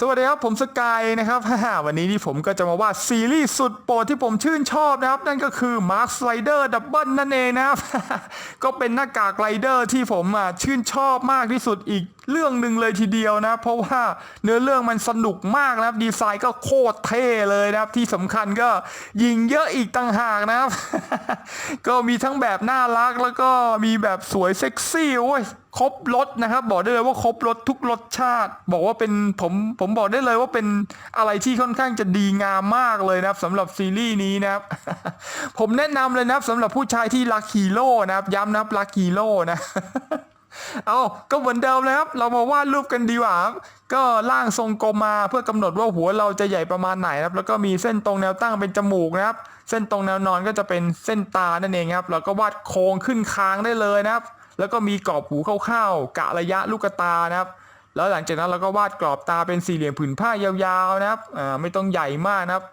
สวัสดีครับผมสกายนะครับวันนี้ที่ผมก็จะมาวาดซีรีส์สุดโปรดที่ผมชื่นชอบนะครับ นั่นก็คือ Mark Slider Double นั่นเองนะครับ ก็เป็นหน้ากากไรเดอร์ที่ผมชื่นชอบมากที่สุดอีก เรื่องหนึ่งเลยทีเดียวนะ เพราะว่าเนื้อเรื่องมันสนุกมากนะครับดีไซน์ก็โคตรเท่เลยนะครับ ที่สำคัญก็ยิงเยอะอีกต่างหากนะครับ ก็มีทั้งแบบน่ารักแล้วก็มีแบบสวยเซ็กซี่โอ้ยครบรถนะครับ บอกได้เลยว่าครบรถทุกรสชาติ บอกว่าเป็นผมผมบอกได้เลยว่าเป็นอะไรที่ค่อนข้างจะดีงามมากเลยนะครับสำหรับซีรีส์นี้นะครับ ผมแนะนำเลยนะครับสำหรับผู้ชายที่รักฮีโร่นะครับ ย้ำนะครับรักฮีโร่นะ เอาก็เหมือนเดิมเลยครับ เรามาวาดรูปกันดีกว่าครับก็ร่างทรงกลมมาเพื่อกำหนดว่าหัวเราจะใหญ่ประมาณไหนครับ แล้วก็มีเส้นตรงแนวตั้งเป็นจมูกนะครับ เส้นตรงแนวนอนก็จะเป็นเส้นตานั่นเองครับแล้วก็วาดโค้งขึ้นคางได้เลยนะครับ แล้วก็มีกรอบหูคร่าวๆกะระยะลูกตานะครับ แล้วหลังจากนั้นเราก็วาดกรอบตาเป็นสี่เหลี่ยมผืนผ้ายาวๆนะครับ อ่า ไม่ต้องใหญ่มากนะครับ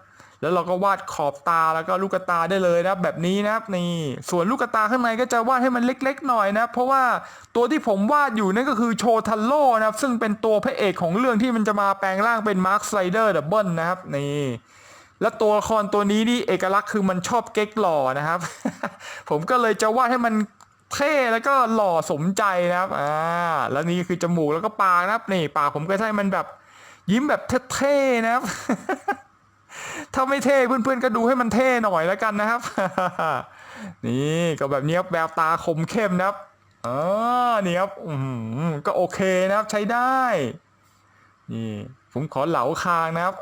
แล้วเราก็วาดขอบตาแล้วก็ลูกตาได้เลยนะแบบนี้นะครับนี่ส่วนลูกตาข้างในก็จะวาดให้มันเล็ก ๆ หน่อยนะเพราะว่าตัวที่ผมวาดอยู่นั่นก็คือโชทันโลนะครับซึ่งเป็นตัวพระเอกของเรื่องที่มันจะมาแปลงร่างเป็นมาร์คไซเดอร์ดับเบิลนะครับนี่แล้วตัวละครตัวนี้นี่เอกลักษณ์คือมันชอบเก๊กหล่อนะครับ ผมก็เลยจะวาดให้มันเท่แล้วก็หล่อสมใจนะครับอ่าแล้วนี่คือจมูกแล้วก็ปากนะครับนี่ปากผมก็ให้มันแบบยิ้มแบบเท่ๆนะครับ ถ้าไม่เท่เพื่อนๆก็ดูให้มันเท่หน่อยแล้วกันนะครับ นี่ก็แบบนี้ครับแววตาคมเข้มนะครับอ๋อนี่ครับก็โอเคนะครับใช้ได้ นี่ผมขอเหลาคางนะครับ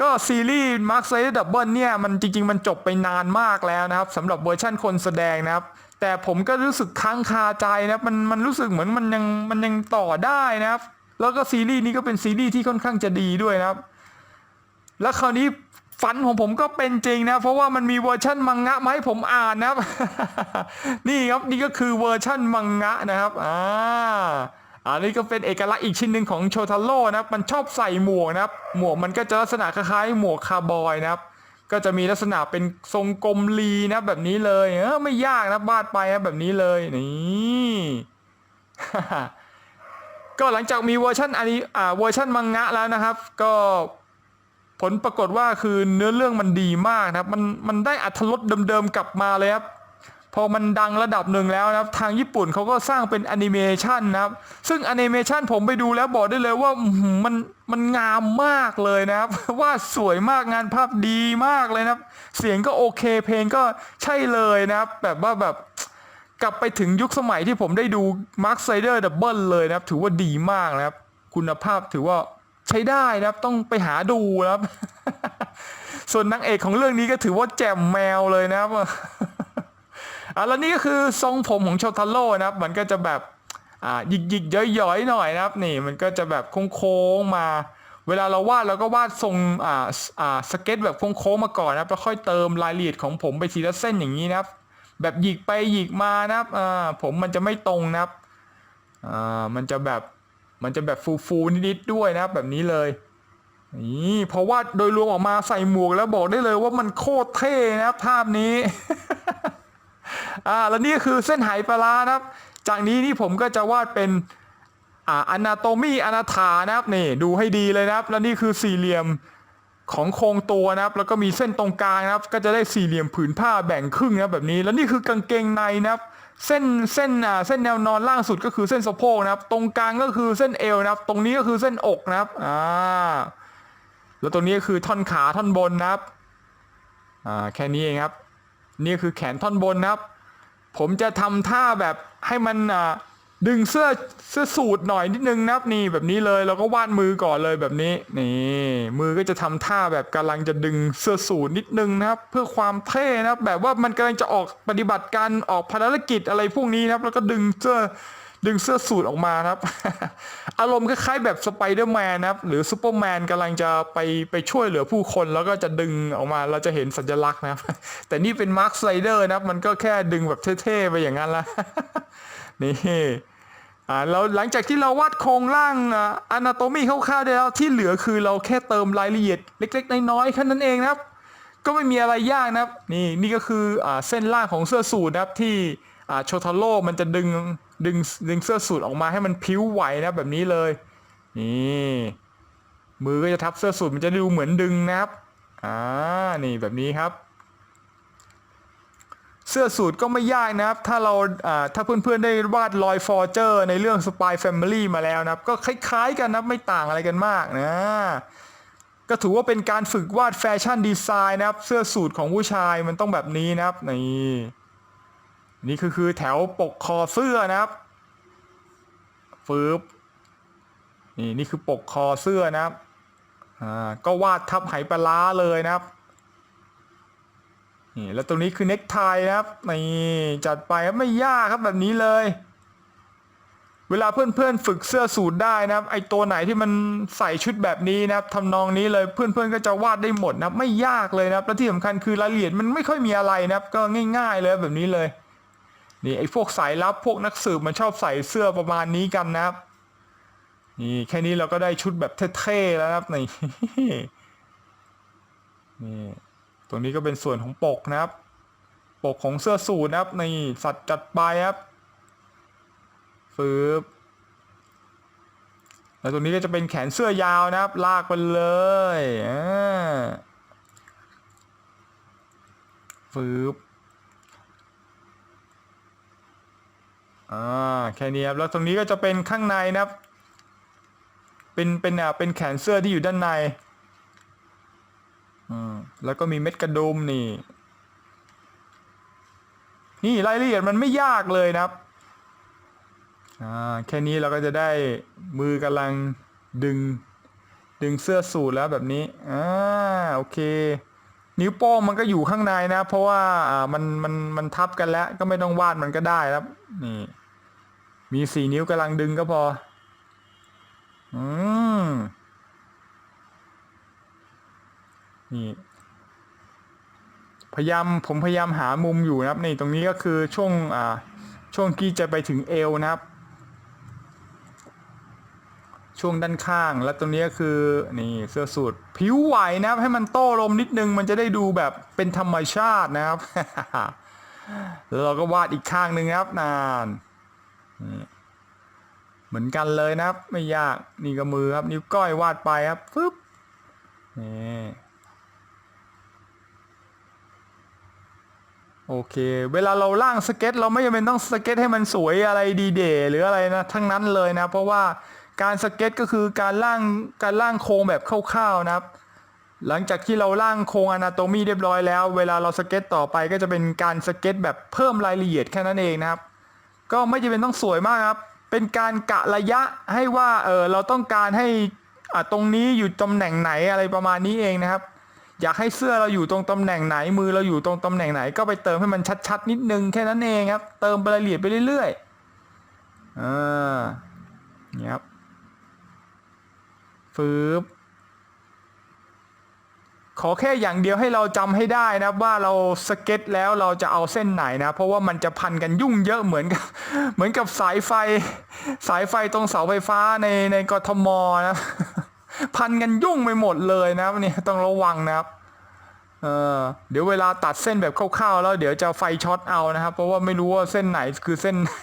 ก็ซีรีส์ Mark s i d e Double เนี่ยมันจริง ๆ มันจบไปนานมากแล้วนะครับสำหรับเวอร์ชั่นคนแสดงนะครับ แต่ผมก็รู้สึกค้างคาใจนะครับมันมันรู้สึกเหมือนมันยังมันยังต่อได้นะครับ แล้วก็ซีรีส์นี้ก็เป็นซีรีส์ที่ค่อนข้างจะดีด้วยนะครับ แล้วคราวนี้ฝันของผมก็เป็นจริงนะ เพราะว่ามันมีเวอร์ชั่นมังงะมาให้ผมอ่านนะครับนี่ครับนี่ก็คือเวอร์ชั่นมังงะนะครับอ่าอันนี้ก็เป็นเอกลักษณ์อีกชิ้นหนึ่งของโชทาโร่นะครับมันชอบใส่หมวกนะครับ หมวกมันก็จะลักษณะคล้ายๆหมวกคาร์บอยนะครับ ก็จะมีลักษณะเป็นทรงกลมลีนะแบบนี้เลยเออไม่ยากนะบาดไปนะแบบนี้เลยนี่ก็หลังจากมีเวอร์ชันอันนี้อ่าเวอร์ชันมังงะแล้วนะครับ ก็ ผลปรากฏว่าคือเนื้อเรื่องมันดีมากนะครับ มันมันได้อัธรสเดิมๆกลับมาเลยครับพอมันดังระดับหนึ่งแล้วนะครับ ทางญี่ปุ่นเขาก็สร้างเป็นแอนิเมชันนะครับ ซึ่งแอนิเมชันผมไปดูแล้วบอกได้เลยว่ามันมันงามมากเลยนะครับ ว่าสวยมากงานภาพดีมากเลยนะครับ เสียงก็โอเคเพลงก็ใช่เลยนะครับ แบบว่าแบบกลับไปถึงยุคสมัยที่ผมได้ดู Mark s i d e r Double เลยนะครับ ถือว่าดีมากนะครับ คุณภาพถือว่า ใช้ได้นะครับต้องไปหาดูนะครับ ส่วนนางเอกของเรื่องนี้ก็ถือว่าแจ่มแมวเลยนะครับอะแล้วนี่ก็คือทรงผมของโชทาโร่นะครับ มันก็จะแบบอ่าหยิกหยิกย้อยย้อยๆหน่อยนะครับ นี่มันก็จะแบบโค้งๆมา เวลาเราวาดเราก็วาดทรงอ่าอ่าสเก็ตแบบโค้งๆมาก่อนนะครับแล้วค่อยเติมรายละเอียดของผมไปทีละเส้นอย่างนี้นะครับ แบบหยิกไปหยิกมานะครับอ่าผมมันจะไม่ตรงนะครับอ่ามันจะแบบ มันจะแบบฟูๆนิดๆด้วยนะครับแบบนี้เลยนี่เพราะว่าโดยรวมออกมาใส่หมวกแล้วบอกได้เลยว่ามันโคตรเท่นะครับภาพนี้ อ่าแล้วนี่คือเส้นไหปลาร้านะครับ จากนี้นี่ผมก็จะวาดเป็นอ่าอนาโตมีอนาถานะครับนี่ดูให้ดีเลยนะครับ แล้วนี่คือสี่เหลี่ยม ของโครงตัวนะครับ แล้วก็มีเส้นตรงกลางนะครับ ก็จะได้สี่เหลี่ยมผืนผ้าแบ่งครึ่งนะแบบนี้ แล้วนี่คือกางเกงในนะครับ เส้นเส้นอ่าเส้นแนวนอนล่างสุดก็คือเส้นสะโพกนะครับ ตรงกลางก็คือเส้นเอวนะครับ ตรงนี้ก็คือเส้นอกนะครับอ่าแล้วตรงนี้ก็คือท่อนขาท่อนบนนะครับอ่าแค่นี้เองครับ นี่คือแขนท่อนบนนะครับ ผมจะทำท่าแบบให้มันอ่า ดึงเสื้อเสื้อสูทหน่อยนิดนึงนะครับนี่แบบนี้เลยแล้วก็วาดมือก่อนเลยแบบนี้นี่มือก็จะทำท่าแบบกำลังจะดึงเสื้อสูทนิดนึงนะครับ เพื่อความเท่นะครับ แบบว่ามันกำลังจะออกปฏิบัติการออกภารกิจอะไรพวกนี้นะครับ แล้วก็ดึงเสื้อดึงเสื้อสูทออกมาครับ อารมณ์คล้ายๆแบบสไปเดอร์แมนนะครับ หรือซูเปอร์แมนกำลังจะไปไปช่วยเหลือผู้คนแล้วก็จะดึงออกมาเราจะเห็นสัญลักษณ์นะครับ แต่นี่เป็นมาร์คสไลเดอร์นะครับ มันก็แค่ดึงแบบเท่ๆไปอย่างนั้นละ นี่อ่าแล้วหลังจากที่เราวาดโครงร่างอนาโตมีคร่าวๆได้แล้วที่เหลือคือเราแค่เติมรายละเอียดเล็กๆน้อยๆแค่นั้นเองนะครับ ก็ไม่มีอะไรยากนะครับ นี่นี่ก็คืออ่าเส้นล่างของเสื้อสูทนะครับที่อ่าโชทาโร่มันจะดึงดึงดึงเสื้อสูทออกมาให้มันพิ้วไหวนะแบบนี้เลยนี่มือก็จะทับเสื้อสูทมันจะดูเหมือนดึงนะครับอ่านี่แบบนี้ครับ สื้อสูทก็ไม่ยากนะครับ ถ้าเราถ้าเพื่อนๆได้วาดรอยฟอร์เจอร์ในเรื่อง Spy Family มาแล้วนะครับ ก็คล้ายๆกันนะไม่ต่างอะไรกันมากนะก็ถือว่าเป็นการฝึกวาดแฟชั่นดีไซน์นะครับ เสื้อสูทของผู้ชายมันต้องแบบนี้นะครับ นี่นี่คือคือแถวปกคอเสื้อนะครับฟืบนี่นี่คือปกคอเสื้อนะครับอ่าก็วาดทับไหปลาเลยนะครับ นี่แล้วตรงนี้คือเน็กไทนะครับนี่จัดไปครับไม่ยากครับแบบนี้เลย เวลาเพื่อนๆฝึกเสื้อสูทได้นะครับ ไอตัวไหนที่มันใส่ชุดแบบนี้นะครับทำนองนี้เลยเพื่อนๆก็จะวาดได้หมดนะครับ ไม่ยากเลยนะครับ และที่สำคัญคือรายละเอียดมันไม่ค่อยมีอะไรนะครับ ก็ง่าย ๆเลยแบบนี้เลยนี่ไอพวกสายลับพวกนักสืบมันชอบใส่เสื้อประมาณนี้กันนะครับ นี่แค่นี้เราก็ได้ชุดแบบเท่ๆแล้วนะครับนี่นี่ ตรงนี้ก็เป็นส่วนของปกนะครับ ปกของเสื้อสูทนะครับนี่สัตว์จัดไปครับฟืบแล้วตรงนี้ก็จะเป็นแขนเสื้อยาวนะครับ ลากไปเลยฟืบอ่าแค่นี้ครับแล้วตรงนี้ก็จะเป็นข้างในนะครับ เป็นเป็นอ่าเป็นแขนเสื้อที่อยู่ด้านใน แล้วก็มีเม็ดกระดุมนี่ นี่รายละเอียดมันไม่ยากเลยนะครับอ่าแค่นี้เราก็จะได้มือกำลังดึงดึงเสื้อสูทแล้วแบบนี้อ่าโอเค นิ้วโป้งมันก็อยู่ข้างในนะ เพราะว่าอ่ามันมันมันทับกันแล้ว ก็ไม่ต้องวาดมันก็ได้ครับ นี่ มีสี่นิ้วกำลังดึงก็พอ อืมนี่ พยายามผมพยายามหามุมอยู่นะครับนี่ตรงนี้ก็คือช่วงอ่าช่วงที่จะไปถึงเอวนะครับ ช่วงด้านข้างแล้วตรงนี้ก็คือนี่เสื้อสูทผิวไหวนะครับ ให้มันโต้ลมนิดนึงมันจะได้ดูแบบเป็นธรรมชาตินะครับแล้วเราก็วาดอีกข้างหนึ่งนะครับนานเหมือนกันเลยนะครับ ไม่ยากนี่ก็มือครับนิ้วก้อยวาดไปครับฟึบนี่ โอเค เวลาเราล่างสเก็ต เราไม่จำเป็นต้องสเก็ตให้มันสวยอะไรดีเดย์หรืออะไรนะทั้งนั้นเลยนะ เพราะว่าการสเก็ตก็คือการล่างการล่างโครงแบบคร่าวๆนะครับ หลังจากที่เราล่างโครงอนาโตมีเรียบร้อยแล้ว เวลาเราสเก็ตต่อไปก็จะเป็นการสเก็ตแบบเพิ่มรายละเอียดแค่นั้นเองนะครับ ก็ไม่จำเป็นต้องสวยมากครับ เป็นการกะระยะให้ว่าเออเราต้องการให้อะตรงนี้อยู่ตำแหน่งไหนอะไรประมาณนี้เองนะครับ อยากให้เสื้อเราอยู่ตรงตำแหน่งไหนมือเราอยู่ตรงตำแหน่งไหน ก็ไปเติมให้มันชัดๆ นิดนึงแค่นั้นเองครับ เติมรายละเอียดไปเรื่อยๆอ่าเนี่ยครับฟืบขอแค่อย่างเดียวให้เราจำให้ได้นะว่าเราสเก็ตแล้วเราจะเอาเส้นไหนนะ เพราะว่ามันจะพันกันยุ่งเยอะเหมือนกับเหมือนกับสายไฟ สายไฟตรงเสาไฟฟ้าในในกทมนะ พันกันยุ่งไปหมดเลยนะเนี่ยต้องระวังนะครับเออเดี๋ยวเวลาตัดเส้นแบบคร่าวๆแล้วเดี๋ยวจะไฟช็อตเอานะครับ เพราะว่าไม่รู้ว่าเส้นไหนคือเส้นไหน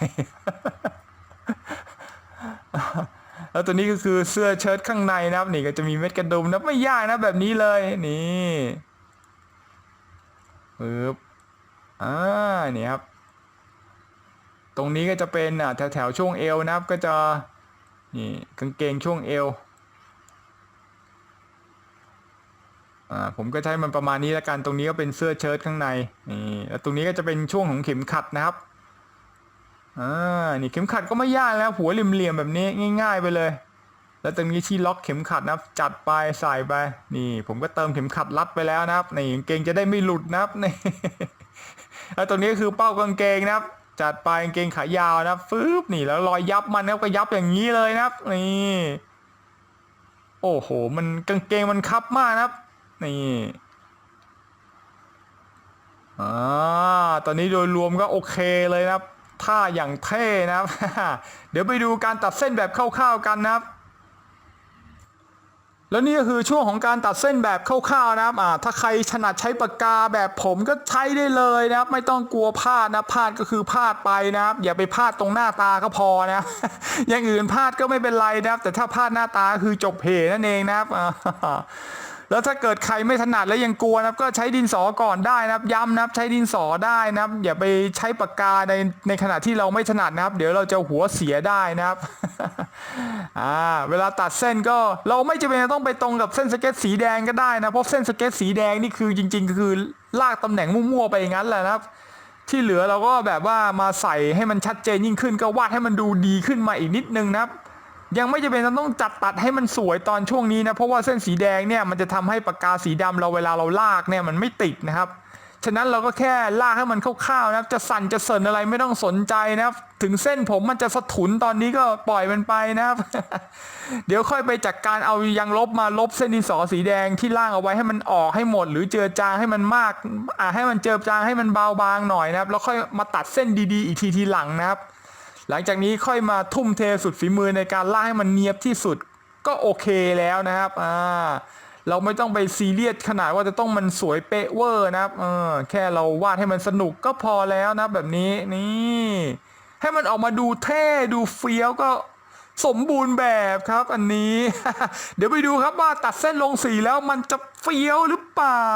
แล้วตัวนี้ก็คือเสื้อเชิ้ตข้างในนะครับ นี่ก็จะมีเม็ดกระดุมนะไม่ยากนะแบบนี้เลยนี่ปึ๊บอ่านี่ครับ ตรงนี้ก็จะเป็นอะแถวแถวๆช่วงเอวนะครับ ก็จะนี่กางเกงช่วงเอว อ่าผมก็ใช้มันประมาณนี้แล้วกันตรงนี้ก็เป็นเสื้อเชิ้ตข้างในนี่แล้วตรงนี้ก็จะเป็นช่วงของเข็มขัดนะครับอ่านี่เข็มขัดก็ไม่ยากแล้วหัวเหลี่ยมๆแบบนี้ง่าย ๆ ไปเลย แล้วตรงนี้ที่ล็อกเข็มขัดนะครับ จัดไปใส่ไปนี่ ผมก็เติมเข็มขัดรัดไปแล้วนะครับนี่กางเกงจะได้ไม่หลุดนะครับนี่แล้วตรงนี้คือเป้ากางเกงนะครับ จัดไปกางเกงขายาวนะครับฟึบนี่แล้วรอยยับมันนะครับก็ยับอย่างนี้เลยนะครับนี่โอ้โห มันกางเกงมันคับมากนะครับ นี่อ่าตอนนี้โดยรวมก็โอเคเลยนะครับท่าอย่างเท่นะครับ เดี๋ยวไปดูการตัดเส้นแบบคร่าวๆกันนะครับ แล้วนี่ก็คือช่วงของการตัดเส้นแบบคร่าวๆนะครับอ่าถ้าใครถนัดใช้ปากกาแบบผมก็ใช้ได้เลยนะครับ ไม่ต้องกลัวพลาดนะพลาดก็คือพลาดไปนะครับ อย่าไปพลาดตรงหน้าตาก็พอนะอย่างอื่นพลาดก็ไม่เป็นไรนะครับ แต่ถ้าพลาดหน้าตาคือจบเพนั่นเองนะครับอ่า แล้วถ้าเกิดใครไม่ถนัดแล้วยังกลัวนะครับก็ใช้ดินสอก่อนได้นะครับ ย้ำนะครับใช้ดินสอได้นะครับ อย่าไปใช้ปากกาในในขณะที่เราไม่ถนัดนะครับ เดี๋ยวเราจะหัวเสียได้นะครับอ่าเวลาตัดเส้นก็เราไม่จำเป็นจะต้องไปตรงกับเส้นสเก็ตสีแดงก็ได้นะเพราะเส้นสเก็ตสีแดงนี่คือจริง ๆ คือลากตำแหน่งมั่วๆไปอย่างนั้นแหละนะครับ ที่เหลือเราก็แบบว่ามาใส่ให้มันชัดเจนยิ่งขึ้น ก็วาดให้มันดูดีขึ้นมาอีกนิดนึงนะครับ ยังไม่จำเป็นต้องจัดตัดให้มันสวยตอนช่วงนี้นะเพราะว่าเส้นสีแดงเนี่ยมันจะทำให้ปากกาสีดำเราเวลาเราลากเนี่ยมันไม่ติดนะครับฉะนั้นเราก็แค่ลากให้มันคร่าวๆนะครับ จะสั่นจะเสินอะไรไม่ต้องสนใจนะครับ ถึงเส้นผมมันจะสะทุนตอนนี้ก็ปล่อยมันไปนะครับ เดี๋ยวค่อยไปจัดการเอายางลบมาลบเส้นดินสอสีแดงที่ล่างเอาไว้ให้มันออกให้หมด หรือเจือจางให้มันมากอ่าให้มันเจือจางให้มันเบาบางหน่อยนะครับ แล้วค่อยมาตัดเส้นดีๆ อีกทีทีหลังนะครับ หลังจากนี้ค่อยมาทุ่มเทสุดฝีมือในการล่าให้มันเนียบที่สุดก็โอเคแล้วนะครับอ่าเราไม่ต้องไปซีเรียสขนาดว่าจะต้องมันสวยเป๊ะเวอร์นะครับเออแค่เราวาดให้มันสนุกก็พอแล้วนะแบบนี้นี่ให้มันออกมาดูเท่ดูเฟี้ยวก็สมบูรณ์แบบครับอันนี้ เดี๋ยวไปดูครับว่าตัดเส้นลงสีแล้วมันจะเฟี้ยวหรือเปล่า